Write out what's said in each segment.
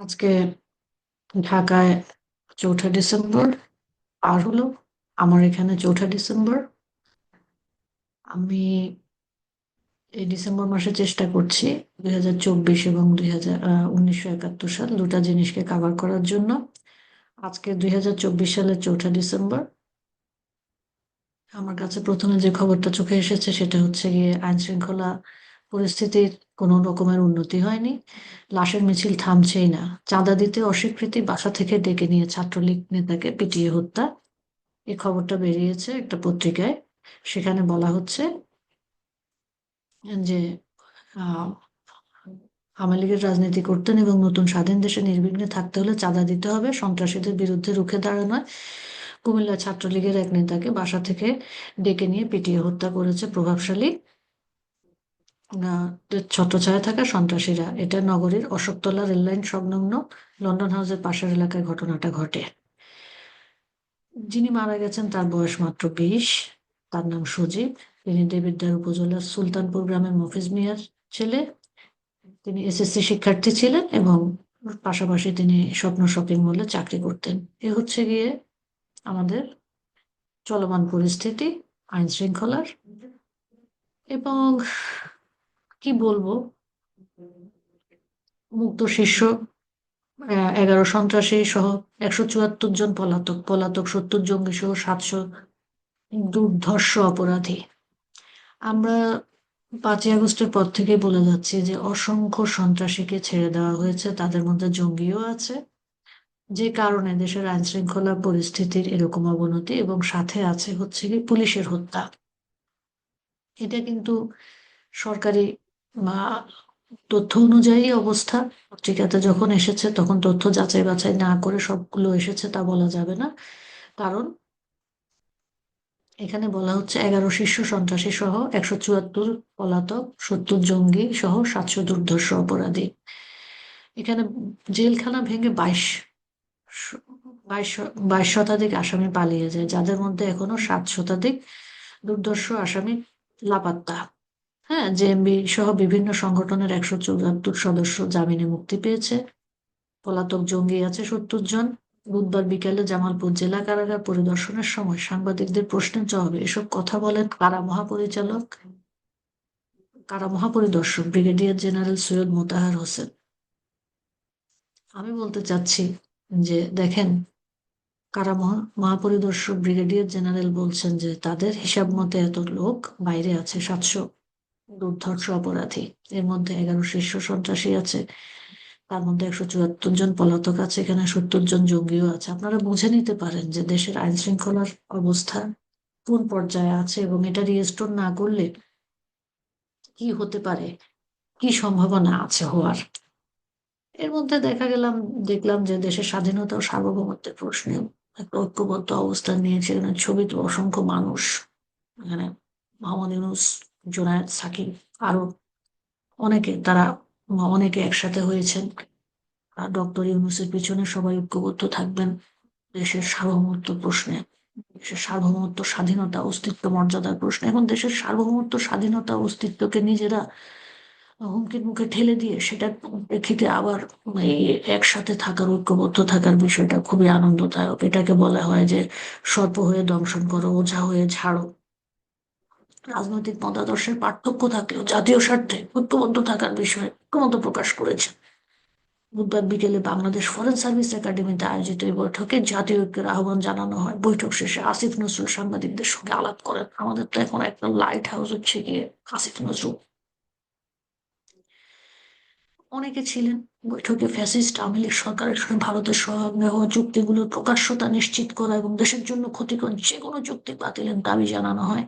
আজকে ঢাকায় চৌঠা ডিসেম্বর, আর হলো আমার এখানে চৌঠা ডিসেম্বর। আমি এই ডিসেম্বর মাসে চেষ্টা করছি দুই হাজার চব্বিশ এবং দুই হাজার উনিশশো একাত্তর সাল দুটা জিনিসকে কাভার করার জন্য। আজকে দুই হাজার চব্বিশ সালের চৌঠা ডিসেম্বর। আমার কাছে প্রথমে যে খবরটা চোখে এসেছে সেটা হচ্ছে গিয়ে আইন শৃঙ্খলা পরিস্থিতির কোনো রকমের উন্নতি হয়নি। লাশের মিছিল থামছেই না। চাঁদা দিতে অস্বীকৃতি বাসা থেকে ডেকে নিয়ে ছাত্রলীগ নেতাকে পিটিয়ে হত্যা। এই খবরটা বেরিয়েছে একটা পত্রিকায়। সেখানে বলা হচ্ছে যে আওয়ামী লীগের রাজনীতি করতেন এবং নতুন স্বাধীন দেশে নির্বিঘ্নে থাকতে হলে চাঁদা দিতে হবে। সন্ত্রাসীদের বিরুদ্ধে রুখে দাঁড়ানোয় কুমিল্লা ছাত্রলীগের এক নেতাকে বাসা থেকে ডেকে নিয়ে পিটিয়ে হত্যা করেছে প্রভাবশালী। ছত্রছায়া থাকা সন্ত্রাসীরা। এটা নগরীর অশোকতলা রেললাইন সংলগ্ন লন্ডন হাউসের পাশের এলাকায় ঘটনাটা ঘটে। যিনি মারা গেছেন তার বয়স মাত্র বিশ, তার নাম সজীব। তিনি দেবিদ্যার উপজেলার সুলতানপুর গ্রামের মফিজ মিয়ার ছেলে। তিনি এসএসসি শিক্ষার্থী ছিলেন এবং পাশাপাশি তিনি স্বপ্ন শপিং মলে চাকরি করতেন। এ হচ্ছে গিয়ে আমাদের চলমান পরিস্থিতি আইন শৃঙ্খলার এবং কি বলব? মুক্ত শীর্ষ এগারো সন্ত্রাসী সহ একশো চুয়াত্তর জন পলাতক পলাতক সত্তর জঙ্গি সহ সাতশো দুর্ধর্ষ অপরাধী। আমরা পাঁচই আগস্টের পর থেকে বলে যাচ্ছি যে অসংখ্য সন্ত্রাসীকে ছেড়ে দেওয়া হয়েছে, তাদের মধ্যে জঙ্গিও আছে। যে কারণে দেশের আইন শৃঙ্খলা পরিস্থিতির এরকম অবনতি এবং সাথে আছে হচ্ছে কি পুলিশের হত্যা। এটা কিন্তু সরকারি বা তথ্য অনুযায়ী অবস্থা। পত্রিকাতে যখন এসেছে, তখন তথ্য যাচাই বাছাই না করে সবগুলো এসেছে তা বলা যাবে না। কারণ এখানে বলা হচ্ছে এগারো শীর্ষ সন্ত্রাসী সহ একশো চুয়াত্তর পলাতক, সত্তর জঙ্গি সহ সাতশো দুর্ধর্ষ অপরাধী। এখানে জেলখানা ভেঙে বাইশ বাইশ বাইশ শতাধিক আসামি পালিয়ে যায়, যাদের মধ্যে এখনও সাত শতাধিক দুর্ধর্ষ আসামি লাপাত্তা। হ্যাঁ জেএমবি সহ বিভিন্ন সংগঠনের একশো চৌরাত্তর সদস্য জামিনে মুক্তি পেয়েছে। পলাতক জঙ্গি আছে সত্তর জন। বুধবার বিকেলে জামালপুর জেলা কারাগার পরিদর্শনের সময় সাংবাদিকদের প্রশ্নের জবাবে এসব কথা বলেন কারা মহাপরিচালক? কারা মহাপরিদর্শক? Brigadier general Syed Motahar Hossain. আমি বলতে চাচ্ছি যে, দেখেন, কারা মহাপরিদর্শক, ব্রিগেডিয়ার জেনারেল বলছেন যে, তাদের হিসাব মতে এত লোক বাইরে আছে সাতশো দুর্ধর্ষ অপরাধী। এর মধ্যে এগারো শীর্ষ সন্ত্রাসী আছে। তার মধ্যে একশো চুয়াত্তর জন পলাতক আছে, এখানে সত্তর জন জঙ্গিও আছে। আপনারা বুঝে নিতে পারেন যে দেশের আইন শৃঙ্খলার অবস্থা কোন পর্যায়ে আছে এবং এটা রিস্টোর না করলে কি হতে পারে, কি সম্ভাবনা আছে হওয়ার? এর মধ্যে দেখা গেলাম, দেখলাম যে দেশের স্বাধীনতা ও সার্বভৌমত্বের প্রশ্নে একটা ঐক্যবদ্ধ অবস্থান নিয়েছে এখানে ছবিতে অসংখ্য মানুষ। এখানে মোহাম্মদ ইউনুস জোনায়েদ সাকিব আরও অনেকে, তারা অনেকে একসাথে হয়েছেন। ডক্টর ইউনুসের পিছনে সবাই ঐক্যবদ্ধ থাকবেন দেশের সার্বভৌমত্ব প্রশ্নে। দেশের সার্বভৌমত্ব, স্বাধীনতা, অস্তিত্ব, মর্যাদার প্রশ্নে। এখন দেশের সার্বভৌমত্ব, স্বাধীনতা, অস্তিত্বকে নিজেরা হুমকির মুখে ঠেলে দিয়ে সেটা প্রেক্ষিতে আবার এই একসাথে থাকার, ঐক্যবদ্ধ থাকার বিষয়টা খুবই আনন্দদায়ক। এটাকে বলা হয় যে সর্প হয়ে দংশন করো, ওঝা হয়ে ঝাড়ো। রাজনৈতিক মতাদর্শের পার্থক্য থাকলেও জাতীয় স্বার্থে ঐক্যবদ্ধ থাকার বিষয়ে ঐক্যমত প্রকাশ করেছেন। বুধবার বিকেলে বাংলাদেশ ফরেন সার্ভিস একাডেমিতে আয়োজিত এই বৈঠকে জাতীয় ঐক্যের আহ্বান জানানো হয়। বৈঠক শেষে আসিফ নজরুল সাংবাদিকদের সঙ্গে আলাপ করেন। আমাদের তো এখন একটা লাইট হাউস হচ্ছে গিয়ে আসিফ নজরুল। অনেকে ছিলেন বৈঠকে ফ্যাসিস্ট আওয়ামী লীগ সরকারের সঙ্গে ভারতের সঙ্গে হওয়া চুক্তিগুলোর প্রকাশ্যতা নিশ্চিত করা এবং দেশের জন্য ক্ষতিকর যে কোনো চুক্তি বাতিলের দাবি জানানো হয়।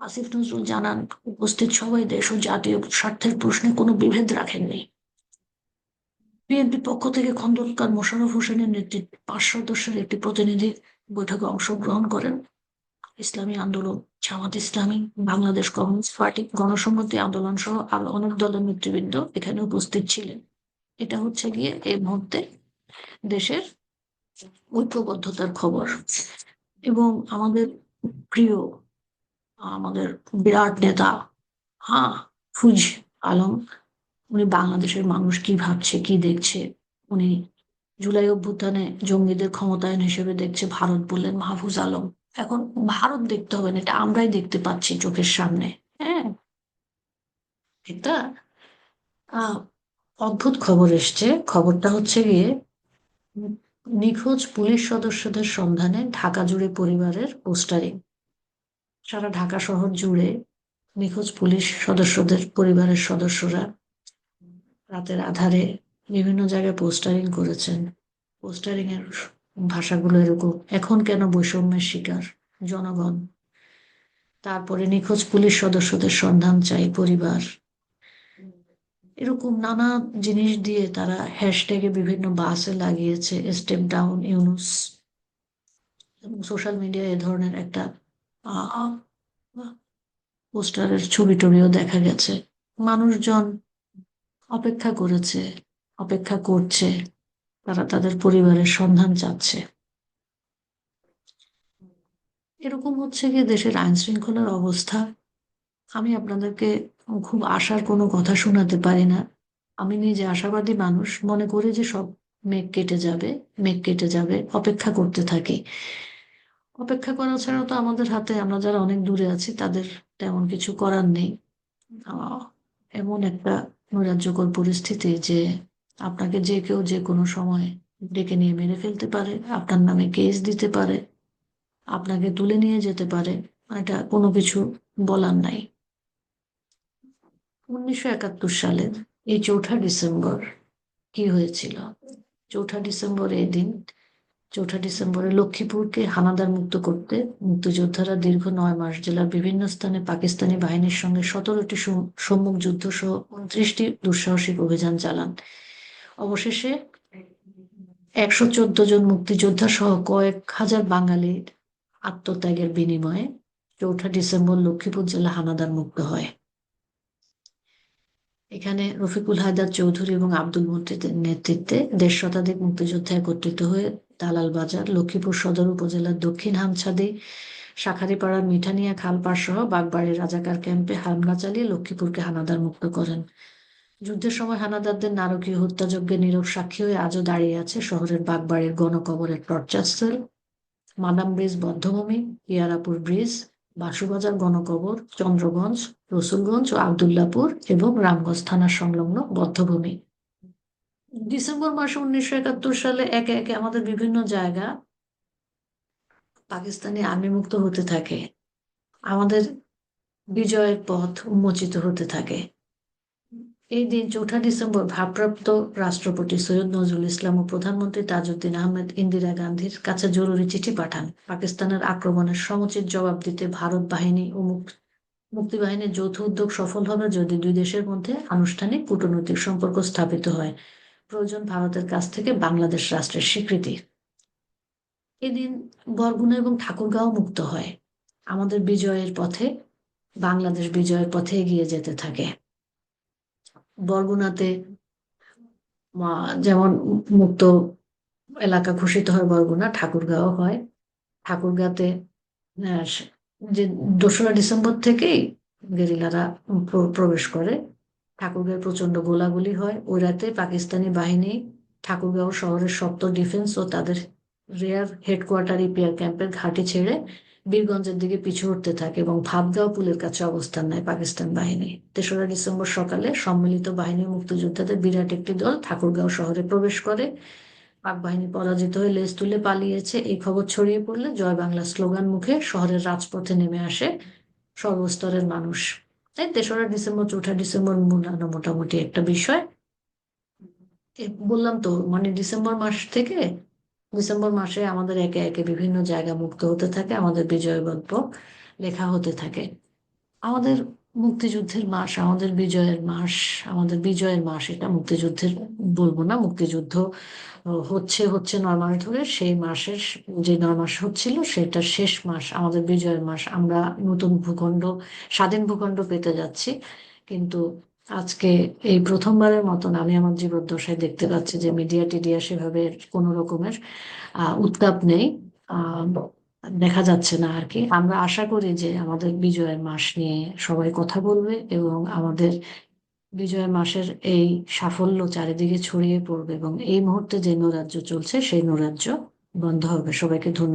আসিফ নজরুল জানান, উপস্থিত সবাই দেশ ও জাতীয় স্বার্থের প্রশ্নে কোনো বিভেদ রাখেননি। বিএনপি পক্ষ থেকে খন্দকার মোশাররফ হোসেনের নেতৃত্বে পাঁচ সদস্যের একটি প্রতিনিধি বৈঠকে অংশগ্রহণ করেন। ইসলামী আন্দোলন, জামাত ইসলামী, বাংলাদেশ কমিউনিস্ট পার্টি গণসম্মতি আন্দোলন সহ আরও অনেক দলের নেতৃবৃন্দ এখানে উপস্থিত ছিলেন। এটা হচ্ছে গিয়ে এই মুহূর্তে দেশের ঐক্যবদ্ধতার খবর। এবং আমাদের প্রিয় আমাদের বিরাট নেতা হ্যাঁ ফুজ আলম, উনি বাংলাদেশের মানুষ কি ভাবছে, কি দেখছে? উনি জুলাই অভ্যুত্থানে জঙ্গিদের ক্ষমতায়ন হিসেবে দেখছে ভারত বললেন মাহফুজ আলম। এখন ভারত দেখতে হবে না, এটা আমরাই দেখতে পাচ্ছি চোখের সামনে হ্যাঁ? এটা অদ্ভুত খবর এসছে। খবরটা হচ্ছে গিয়ে, নিখোঁজ পুলিশ সদস্যদের সন্ধানে ঢাকা জুড়ে পরিবারের পোস্টারিং। সারা ঢাকা শহর জুড়ে নিখোঁজ পুলিশ সদস্যদের, পরিবারের সদস্যরা রাতের আধারে বিভিন্ন জায়গায় পোস্টারিং করেছেন। পোস্টারিং এর ভাষাগুলো এরকম, এখন কেন বৈষম্যের শিকার? জনগণ। তারপরে নিখোঁজ পুলিশ সদস্যদের সন্ধান চাই, পরিবার। এরকম নানা জিনিস দিয়ে তারা হ্যাশট্যাগে বিভিন্ন বাসে লাগিয়েছে, step down, Yunus. Social media এ ধরনের একটা পোস্টারের ছবি টবিও দেখা গেছে। মানুষজন অপেক্ষা করেছে, অপেক্ষা করছে, তারা তাদের পরিবারের সন্ধান চাচ্ছে। এরকম হচ্ছে কি, দেশের আইন শৃঙ্খলার অবস্থা। আমি আপনাদেরকে খুব আশার কোনো কথা শোনাতে পারি না। আমি নিজে আশাবাদী মানুষ, মনে করি যে সব মেঘ কেটে যাবে, মেঘ কেটে যাবে, অপেক্ষা করতে থাকি। অপেক্ষা করা ছাড়া তো আমাদের হাতে, আমরা যারা অনেক দূরে আছি, তাদের তেমন কিছু করার নেই। এমন একটা নৈরাজ্যকর পরিস্থিতি যে আপনাকে যে কেউ যে কোনো সময় ডেকে নিয়ে মেরে ফেলতে পারে, আপনার নামে কেস দিতে পারে, আপনাকে তুলে নিয়ে যেতে পারে, এটা কোনো কিছু বলার নাই। উনিশশো একাত্তর সালের এই চৌঠা ডিসেম্বর কি হয়েছিল? চৌঠা ডিসেম্বর এই দিন চৌঠা ডিসেম্বরে লক্ষ্মীপুরকে হানাদার মুক্ত করতে মুক্তিযোদ্ধারা দীর্ঘ নয় মাস জেলার বিভিন্ন স্থানে পাকিস্তানি বাহিনীর সঙ্গে সতেরোটি সম্মুখ যুদ্ধ সহ উনত্রিশটি দুঃসাহসিক অভিযান চালান। অবশেষে একশো চোদ্দ জন মুক্তিযোদ্ধা সহ কয়েক হাজার বাঙালির আত্মত্যাগের বিনিময়ে চৌঠা ডিসেম্বর লক্ষ্মীপুর জেলা হানাদার মুক্ত হয়। এখানে রফিকুল হায়দার চৌধুরী এবং আব্দুল মন্ত্রীদের নেতৃত্বে দেড় শতাধিক মুক্তিযোদ্ধা একত্রিত হয়ে দালাল বাজার, লক্ষ্মীপুর সদর উপজেলার দক্ষিণ হামছাদে, শাখারিপাড়ার মিঠানিয়া খালপাড় সহ বাগবাড়ির রাজাকার ক্যাম্পে হামলা চালিয়ে লক্ষ্মীপুরকে হানাদার মুক্ত করেন। যুদ্ধের সময় হানাদারদের নারকীয় হত্যাযজ্ঞের নীরব সাক্ষী হয়ে আজও দাঁড়িয়ে আছে শহরের বাগবাড়ির গণকবরের টর্চার সেল মাদাম ব্রিজ বদ্ধভূমি, ইয়ারাপুর ব্রিজ বাসুবাজার গণকবর, চন্দ্রগঞ্জ, রসুলগঞ্জ ও আবদুল্লাপুর এবং রামগঞ্জ থানার সংলগ্ন বদ্ধভূমি। ডিসেম্বর মাসে উনিশশো একাত্তর সালে একে একে আমাদের বিভিন্ন জায়গা পাকিস্তানি আর্মি মুক্ত হতে থাকে। আমাদের বিজয়ের পথ উন্মোচিত হতে থাকে। এই দিন চৌঠা ডিসেম্বর ভারপ্রাপ্ত রাষ্ট্রপতি সৈয়দ নজরুল ইসলাম ও প্রধানমন্ত্রী তাজউদ্দিন আহমেদ ইন্দিরা গান্ধীর কাছে জরুরি চিঠি পাঠান। পাকিস্তানের আক্রমণের সমুচিত জবাব দিতে ভারত বাহিনী ও মুক্তিবাহিনীর যৌথ উদ্যোগ সফল হবে যদি দুই দেশের মধ্যে আনুষ্ঠানিক কূটনৈতিক সম্পর্ক স্থাপিত হয়। প্রয়োজন ভারতের কাছ থেকে বাংলাদেশ রাষ্ট্রের স্বীকৃতি। এদিন বরগুনা এবং ঠাকুরগাঁও মুক্ত হয়। আমাদের বিজয়ের পথে, বাংলাদেশ বিজয়ের পথে এগিয়ে যেতে থাকে। বরগুনাতে যেমন মুক্ত এলাকা ঘোষিত হয় বরগুনা, ঠাকুরগাঁও হয়। ঠাকুরগাঁতে যে দোসরা ডিসেম্বর থেকেই গেরিলারা প্রবেশ করে। ঠাকুরগাঁও প্রচণ্ড গোলাগুলি হয়। ওই রাতে পাকিস্তানি বাহিনী ঠাকুরগাঁও শহরের সপ্ত ডিফেন্স ও তাদের রেয়ার হেডকোয়ার্টার ইপিআর ক্যাম্পের ঘাঁটি ছেড়ে বীরগঞ্জের দিকে পিছু উঠতে থাকে এবং ভাবগাঁও পুলের কাছে অবস্থান নেয় পাকিস্তান বাহিনী। তেসরা ডিসেম্বর সকালে সম্মিলিত বাহিনী মুক্তিযোদ্ধাদের বিরাট একটি দল ঠাকুরগাঁও শহরে প্রবেশ করে। পাক বাহিনী পরাজিত হয়ে লেজ তুলে পালিয়েছে। এই খবর ছড়িয়ে পড়লে জয় বাংলা স্লোগান মুখে শহরের রাজপথে নেমে আসে সর্বস্তরের মানুষ। তাই তেসরা ডিসেম্বর, চৌঠা ডিসেম্বর মূলানো মোটামুটি একটা বিষয়। বললাম তো মানে ডিসেম্বর মাস থেকে ডিসেম্বর মাসে আমাদের একে একে বিভিন্ন জায়গা মুক্ত হতে থাকে, আমাদের বিজয় গল্প লেখা হতে থাকে। আমাদের মুক্তিযুদ্ধের মাস, আমাদের বিজয়ের মাস, আমাদের বিজয়ের মাস, এটা মুক্তিযুদ্ধের বলব না, মুক্তিযুদ্ধ হচ্ছে হচ্ছে নয় মাস ধরে, সেই মাসের যে নয় মাস হচ্ছিল সেটার শেষ মাস, আমাদের বিজয়ের মাস, আমরা নতুন ভূখণ্ড, স্বাধীন ভূখণ্ড পেতে যাচ্ছি, কিন্তু আজকে এই প্রথমবারের মতন আমি আমার জীবদ্দশায় দেখতে পাচ্ছি যে মিডিয়া টিডিয়া সেভাবে কোনো রকমের উত্তাপ নেই দেখা যাচ্ছে না আর কি আমরা আশা করি যে আমাদের বিজয়ের মাস নিয়ে সবাই কথা বলবে এবং আমাদের বিজয় মাসের এই সাফল্য চারিদিকে ছড়িয়ে পড়বে এবং এই মুহূর্তে যে নৈরাজ্য চলছে, সেই নৈরাজ্য বন্ধ হবে। সবাইকে ধন্যবাদ।